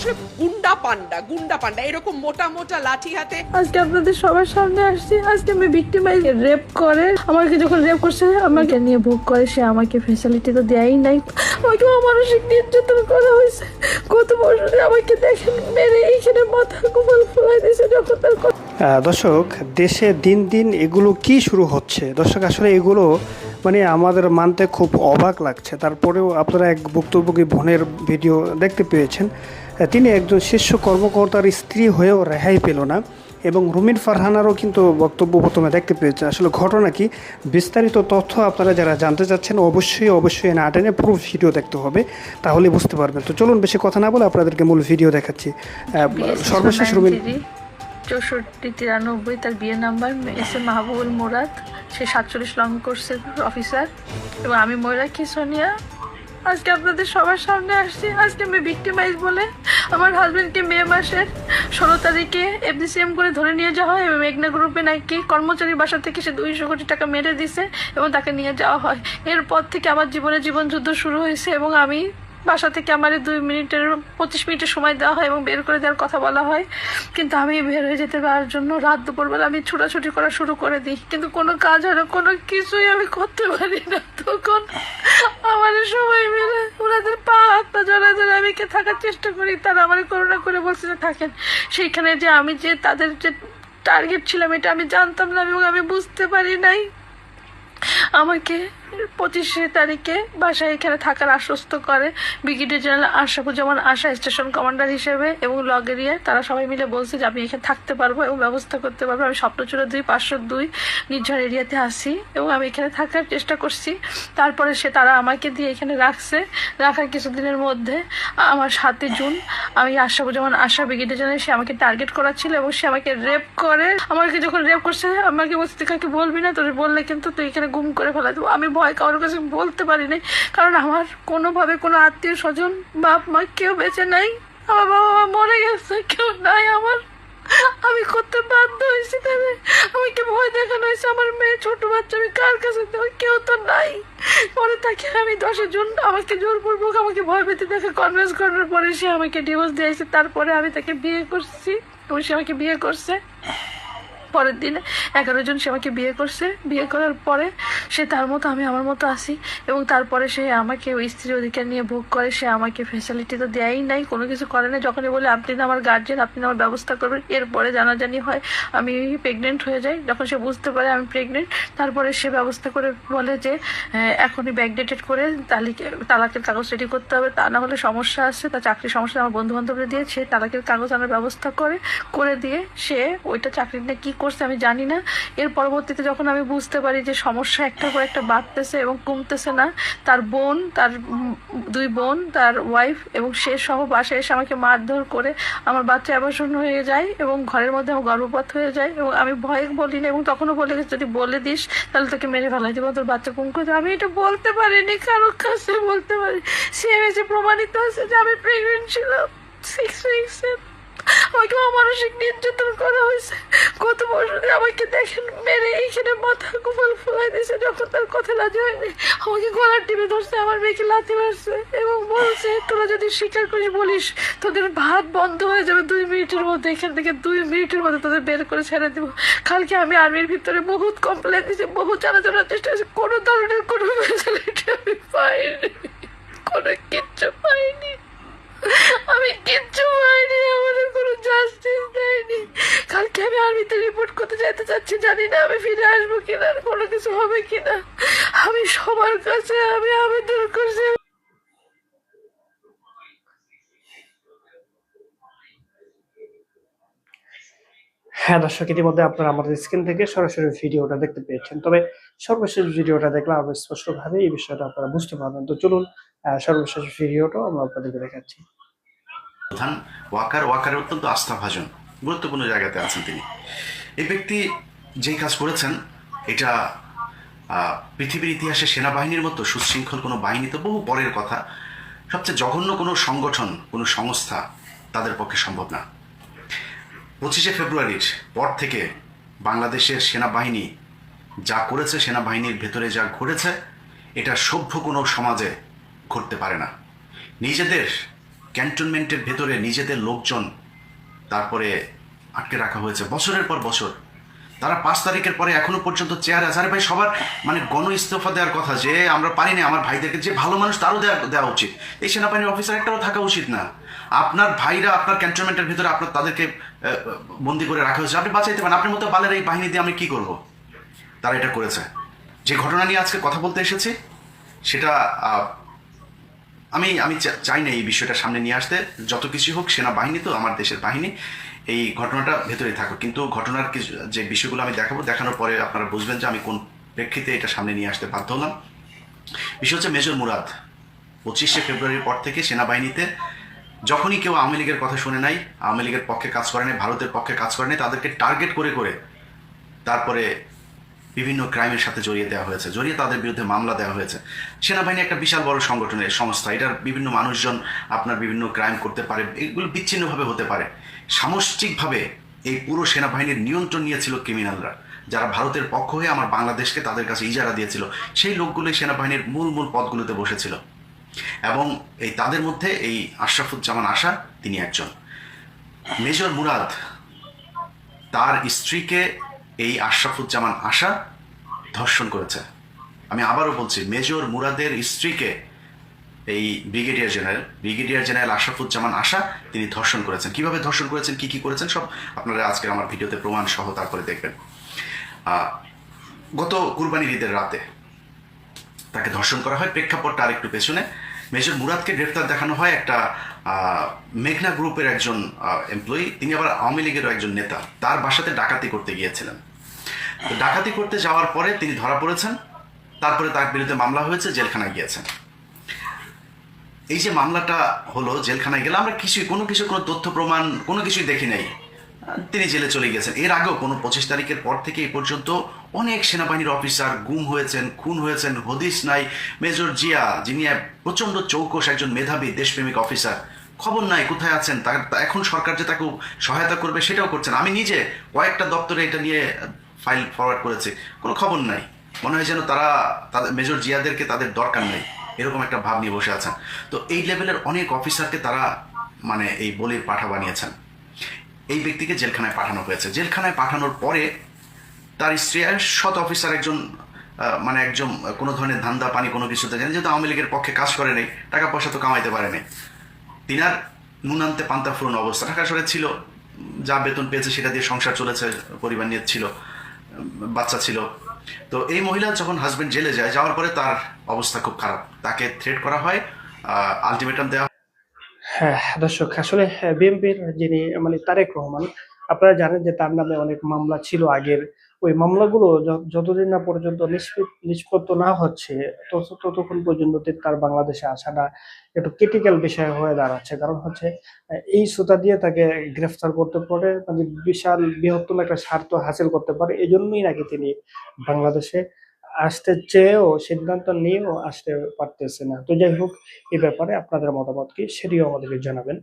হচ্ছে গুন্ডা পান্ডা গুন্ডা পান্ডা। এরকম মোটা মোটা লাঠি হাতে। আজকে আপনাদের সবার সামনে আসছি। আজকে আমি ভিক্টিমাইজ রেপ করে। আমাকে যখন রেপ করছে আমাকে নিয়ে ভোগ করে। সে আমাকে ফেসিলিটি তো দেয়ই নাই। আমাকে অমানসিক নির্যাতন করা হয়েছে। গত বছরে আমাকে দেখেন মেরে এইখানে মাথা কুপাল ফুলাই দিয়েছে যখন তার দর্শক দেশে দিন দিন এগুলো কি শুরু হচ্ছে? দর্শক আসলে এগুলো মানে আমাদের মানতে খুব অবাক লাগছে। তারপরেও আপনারা এক ভুক্তভোগী বোনের ভিডিও দেখতে পেয়েছেন। তিনি একজন শীর্ষ কর্মকর্তার স্ত্রী হয়েও রেহাই পেল না এবং রুমিন ফারহানারও কিন্তু বক্তব্য প্রথমে দেখতে পেয়েছে। আসলে ঘটনা কি? বিস্তারিত তথ্য আপনারা যারা জানতে চাচ্ছেন অবশ্যই অবশ্যই না টেনে পুরো ভিডিও দেখতে হবে তাহলে বুঝতে পারবেন। তো চলুন বেশি কথা না বলে আপনাদেরকে মূল ভিডিও দেখাচ্ছি। সর্বশেষ রুমিন চৌষট্টি তিরানব্বই তার বিয়ে number S A Mahbubul Murad সে সাতচল্লিশ লং কোর্সের অফিসার এবং আমি ময়ূরাক্ষী সোনিয়া আজকে আপনাদের সবার সামনে আসছি। আজকে আমি ভিক্টিমাইজ বলে আমার হাজবেন্ডকে মে মাসের ষোলো তারিখে এফডিসিএম করে ধরে নিয়ে যাওয়া হয় এবং মেঘনা গ্রুপে নাকি কর্মচারী বাসা থেকে সে দুইশো কোটি টাকা মেরে দিছে এবং তাকে নিয়ে যাওয়া হয়। এরপর থেকে আমার জীবনে জীবন যুদ্ধ শুরু হয়েছে এবং আমি বাসা থেকে আমার দুই মিনিটের, পঁচিশ মিনিটের সময় দেওয়া হয় এবং বের করে দেওয়ার কথা বলা হয়। কিন্তু আমি বের হয়ে যেতে পারার জন্য রাত দুপুরবেলা আমি ছোটাছুটি করা শুরু করে দিই। কিন্তু কোনো কাজ হয় না কোনো কিছুই আমি করতে পারি না। তখন আমার সবাই মিলে ওনাদের পা, হাত, পা জড়া ধরে আমি কে থাকার চেষ্টা করি, তারা আমার করোনা করে বলছে যে থাকেন। সেইখানে যে আমি যে তাদের যে টার্গেট ছিলাম, এটা আমি জানতাম না এবং আমি বুঝতে পারি নাই। আমাকে পঁচিশে তারিখে বাসায় এখানে থাকার আশ্বস্ত করে। Brigadier general Ashrafuzzaman Asha station commander হিসেবে এবং লগেরিয়া তারা সবাই মিলে বলছে যে, আমি এখানে থাকতে পারব এবং ব্যবস্থা করতে পারব। আমি স্বপ্নচূড়া দুই, পাঁচশো দুই নির্ঝর এরিয়াতে আসি এবং আমি এখানে থাকার চেষ্টা করছি। তারপরে সে তারা আমাকে দিয়ে এখানে রাখছে। রাখার কিছুদিনের মধ্যে, আমার সাতই জুন, আমি আশরাফুজ্জামান আশা ব্রিগেডিয়ার জেনারেল সে আমাকে টার্গেট করা ছিল এবং সে আমাকে রেপ করে। আমাকে যখন রেপ করছে, আমাকে বলছে, তুই কাউকে বলবি না? তোর বললে কিন্তু তুই এখানে গুম করে ফেলা দেবো। আমি ভয় কারোর কাছে বলতে পারি নাই কারণ আমার কোনোভাবে কোনো আত্মীয় স্বজন, বাপ মা কেউ বেঁচে নাই, আমার বাবা মা মরে গেছে, কেউ নাই আমার। আমি করতে বাধ্য হয়েছি তাহলে। আমাকে ভয় দেখানো হয়েছে? আমার মেয়ে ছোট বাচ্চা, আমি কার কাছে কেউ তো নাই। পরে তাকে আমি দশের জন আমাকে জোরপূর্বক আমাকে ভয় পেতে দেখে কনভিন্স করার পরে সে আমাকে ডিভোর্স দিয়েছে। তারপরে আমি তাকে বিয়ে করছি। এবং সে আমাকে বিয়ে করছে। পরের দিনে এগারো জন সে আমাকে বিয়ে করছে। বিয়ে করার পরে সে তার মতো আমি আমার মতো আসি এবং তারপরে সে আমাকে ওই স্ত্রীর অধিকার নিয়ে ভোগ করে। সে আমাকে ফেসিলিটি তো দেয়ই নাই কোনো কিছু করে না। যখনই বলে আপনি না আমার গার্জেন আপনি না আমার ব্যবস্থা করবেন। এরপরে জানাজানি হয় আমি প্রেগনেন্ট হয়ে যাই। যখন সে বুঝতে পারে আমি প্রেগনেন্ট তারপরে সে ব্যবস্থা করে বলে যে আহ, এখনই ব্যাকডেটেড করে তালিকে তালাকের কাগজ রেডি করতে হবে। তা না হলে সমস্যা আছে তার চাকরির সমস্যা আমার বন্ধু বান্ধবরা দিয়ে সে তালাকের কাগজ আনার ব্যবস্থা করে করে দিয়ে সে ওইটা চাকরি নিয়ে কী করছে আমি জানি না। এর পরবর্তীতে যখন আমি বুঝতে পারি যে সমস্যা একটা পর একটা বাড়তেছে এবং কমতেছে না, তার বোন, তার দুই বোন, তার ওয়াইফ এবং সে সহ বাসায় এসে আমাকে মারধর করে আমার বাচ্চা অ্যাবর্ষণ হয়ে যায় এবং ঘরের মধ্যে আমার গর্ভপাত হয়ে যায় এবং আমি ভয়ে বলি না এবং তখনও বলে গেছে, যদি বলে দিস, তাহলে তোকে মেরে ফেলাই দেবো, তোর বাচ্চা কুম করে আমি এটা বলতে পারিনি, কারোর কাছে বলতে পারি সে হয়েছে প্রমাণিত আছে যে আমি প্রেগনেন্ট ছিলাম। সিক্স উইক্সের আমাকে অমানসিক নির্যাতন করা হয়েছে। গত বছরে আমাকে দেখেন, মেরে এইখানে মাথা কুপাল ফুলাই দিয়েছে, যখন তার কথা রাজি হয়নি। আমাকে গলার টিপে ধরছে, আমার মেয়েকে লাথি মারছে এবং বলছে, তোরা যদি স্বীকার করিস, বলিস, তোদের ভাত বন্ধ হয়ে যাবে দুই মিনিটের মধ্যে। এখান থেকে দুই মিনিটের মধ্যে তোদের বের করে ছেড়ে দেবো। কালকে আমি আর্মির ভিতরে বহুত কমপ্লেন দিয়েছি বহু জানাজানার চেষ্টা করেছি। কোনো ধরনের কোনো ফেসিলিটি আমি পাইনি। কোনো কিচ্ছু পাইনি। আমি কিচ্ছু পাইনি আমাদের কোনো জাস্টিস দেয়নি কালকে আমি আর্মিতে রিপোর্ট করতে যেতে চাচ্ছি জানি না আমি ফিরে আসব কিনা কোনো কিছু হবে কিনা। আমি সবার কাছে আমি আবেদন করছি। হ্যাঁ দর্শক ইতিমধ্যে আপনারা আমাদের স্ক্রিন থেকে সরাসরি ভিডিওটা দেখতে পেয়েছেন। তবে সর্বশেষ ভিডিওটা দেখলে আরও স্পষ্টভাবে এই বিষয়টা আপনারা বুঝতে পারবেন। তো চলুন সর্বশেষ ভিডিওটাও আমরা আপনাদেরকে দেখাচ্ছি। প্রধান ওয়াকার ওয়াকারের অত্যন্ত আস্থাভাজন গুরুত্বপূর্ণ জায়গাতে আছেন তিনি। এই ব্যক্তি যেই কাজ করেছেন, এটা পৃথিবীর ইতিহাসে সেনাবাহিনীর মতো সুশৃঙ্খল কোনো বাহিনী তো বহু পরের কথা। সবচেয়ে জঘন্য কোনো সংগঠন, কোনো সংস্থা তাদের পক্ষে সম্ভব না। পঁচিশে ফেব্রুয়ারির পর থেকে বাংলাদেশের সেনাবাহিনী যা করেছে, সেনাবাহিনীর ভেতরে যা ঘটেছে, এটা সভ্য কোনো সমাজে ঘটতে পারে না। নিজেদের ক্যান্টনমেন্টের ভেতরে নিজেদের লোকজন তারপরে আটকে রাখা হয়েছে বছরের পর বছর। তারা পাঁচ তারিখের পরে এখনও পর্যন্ত চেয়ারে আছে। আরে ভাই, সবার মানে গণ ইস্তফা দেওয়ার কথা যে আমরা পারি না আমার ভাইদেরকে যে ভালো মানুষ তারও দেওয়া দেওয়া উচিত। এই সেনাবাহিনীর অফিসার একটাও থাকা উচিত না। আপনার ভাইরা আপনার ক্যান্টনমেন্টের ভিতরে আপনার তাদেরকে বন্দি করে রাখা হয়েছে। আপনি বাঁচাইতে পারেন। আপনার মতো বালের এই বাহিনী দিয়ে আমি কি করব? তারা এটা করেছে। যে ঘটনা নিয়ে আজকে কথা বলতে এসেছি, সেটা আমি আমি চাই না এই বিষয়টা সামনে নিয়ে আসতে। যত কিছু হোক, সেনাবাহিনী তো আমার দেশের বাহিনী। এই ঘটনাটা ভেতরেই থাকুক। কিন্তু ঘটনার কিছু, যে বিষয়গুলো আমি দেখাবো, দেখানোর পরে আপনারা বুঝবেন যে আমি কোন প্রেক্ষিতে এটা সামনে নিয়ে আসতে বাধ্য হলাম। বিষয় হচ্ছে মেজর মুরাদ, পঁচিশে ফেব্রুয়ারির পর থেকে সেনাবাহিনীতে যখনই কেউ আওয়ামী লীগের কথা শুনে নাই, আওয়ামী লীগের পক্ষে কাজ করে নাই, ভারতের পক্ষে কাজ করে নাই, তাদেরকে টার্গেট করে করে তারপরে বিভিন্ন ক্রাইমের সাথে জড়িয়ে দেওয়া হয়েছে, জড়িয়ে তাদের বিরুদ্ধে মামলা দেওয়া হয়েছে। সেনাবাহিনী একটা বিশাল বড় সংগঠনের সংস্থা, এটার বিভিন্ন মানুষজন আপনার বিভিন্ন ক্রাইম করতে পারে, এগুলো বিচ্ছিন্নভাবে হতে পারে। সামষ্টিকভাবে এই পুরো সেনাবাহিনীর নিয়ন্ত্রণ নিয়েছিল ক্রিমিনালরা যারা ভারতের পক্ষ হয়ে আমার বাংলাদেশকে তাদের কাছে ইজারা দিয়েছিল, সেই লোকগুলোই সেনাবাহিনীর মূল মূল পদগুলোতে বসেছিল। এবং এই তাদের মধ্যে এই আশরাফুজ্জামান আশা, তিনি একজন। মেজর মুরাদ, তার স্ত্রীকে এই আশরাফুজ্জামান আশা ধর্ষণ করেছে। আমি আবারও বলছি, মেজর মুরাদের স্ত্রীকে এই brigadier general. Brigadier general Ashrafuzzaman Asha, তিনি ধর্ষণ করেছেন। কীভাবে ধর্ষণ করেছেন, কি কি করেছেন, সব আপনারা আজকের আমার ভিডিওতে প্রমাণ সহ তারপরে দেখবেন। গত কুরবানির ঈদের রাতে তাকে ধর্ষণ করা হয়। প্রেক্ষাপটটা আরেকটু পেছনে। মেজর মুরাদকে গ্রেফতার দেখানো হয় একটা মেঘনা গ্রুপের একজন এমপ্লয়ি তিনি আবার আওয়ামী লীগেরও একজন নেতা। তার বাসাতে ডাকাতি করতে গিয়েছিলেন। তো ডাকাতি করতে যাওয়ার পরে তিনি ধরা পড়েছেন। তারপরে তার বিরুদ্ধে মামলা হয়েছে, জেলখানায় গিয়েছেন। এই যে মামলাটা হলো, জেলখানায় গেলে আমরা কিছুই, কোনো কিছু কোনো তথ্য প্রমাণ, কোনো কিছুই দেখি নাই। তিনি জেলে চলে গেছেন। এর আগেও কোনো পঁচিশ তারিখের পর থেকে এই পর্যন্ত অনেক সেনাবাহিনীর অফিসার গুম হয়েছেন, খুন হয়েছেন, হদিস নাই। মেজর জিয়া, যিনি প্রচণ্ড চৌকস একজন মেধাবী দেশপ্রেমিক অফিসার, খবর নাই, কোথায় আছেন? তার, এখন সরকার যে তাকে সহায়তা করবে সেটাও করছেন। আমি নিজে কয়েকটা দপ্তরে এটা নিয়ে ফাইল ফরওয়ার্ড করেছি। কোনো খবর নাই। মনে হয় যেন তারা, তাদের, মেজর জিয়াদেরকে তাদের দরকার নেই। এরকম একটা ভাব নিয়ে বসে আছেন। তো এই লেভেলের অনেক অফিসারকে তারা মানে এই বলির পাঠা বানিয়েছেন। এই ব্যক্তিকে জেলখানায় পাঠানো হয়েছে। জেলখানায় পাঠানোর পরে তার স্ত্রী সৎ অফিসার, একজন মানে একজন, কোনো ধরনের ধান্দা, পানি, কোনো কিছুতে জানেন যেহেতু আওয়ামী লীগের পক্ষে কাজ করে নেই টাকা পয়সা তো কামাইতে পারে পারেনি তিনার নুন আনতে পান্তা ফুরন অবস্থা। টাকা সরে ছিল, যা বেতন পেয়েছে সেটা দিয়ে সংসার চলেছে, পরিবার নিয়ে ছিল, বাচ্চা ছিল। তো এই মহিলা যখন হাজবেন্ড জেলে যায়, যাওয়ার পরে তার অবস্থা খুব খারাপ। তাকে থ্রেট করা হয় আলটিমেটাম দেওয়া হ্যাঁ। দর্শক, আসলে বিএনপির যিনি মানে তারেক রহমান, আপনারা জানেন যে তার নামে অনেক মামলা ছিল আগের। ওই মামলাগুলো যতদিন না পর্যন্ত নিষ্পত্ত না হচ্ছে, তত- ততক্ষণ পর্যন্ত তার বাংলাদেশে আসাটা একটু ক্রিটিক্যাল বিষয় হয়ে দাঁড়াচ্ছে। কারণ হচ্ছে এই সুতা দিয়ে তাকে গ্রেফতার করতে পারে মানে বিশাল বৃহত্তম একটা স্বার্থ হাসিল করতে পারে এই জন্যই নাকি তিনি বাংলাদেশে আসতে চেয়েও, সিদ্ধান্ত নিয়েও আসতে পারতেছে না। তো যাই হোক এই ব্যাপারে আপনাদের মতামত কি, সেটিও আমাদেরকে জানাবেন।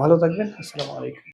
ভালো থাকবেন, আসসালামু আলাইকুম।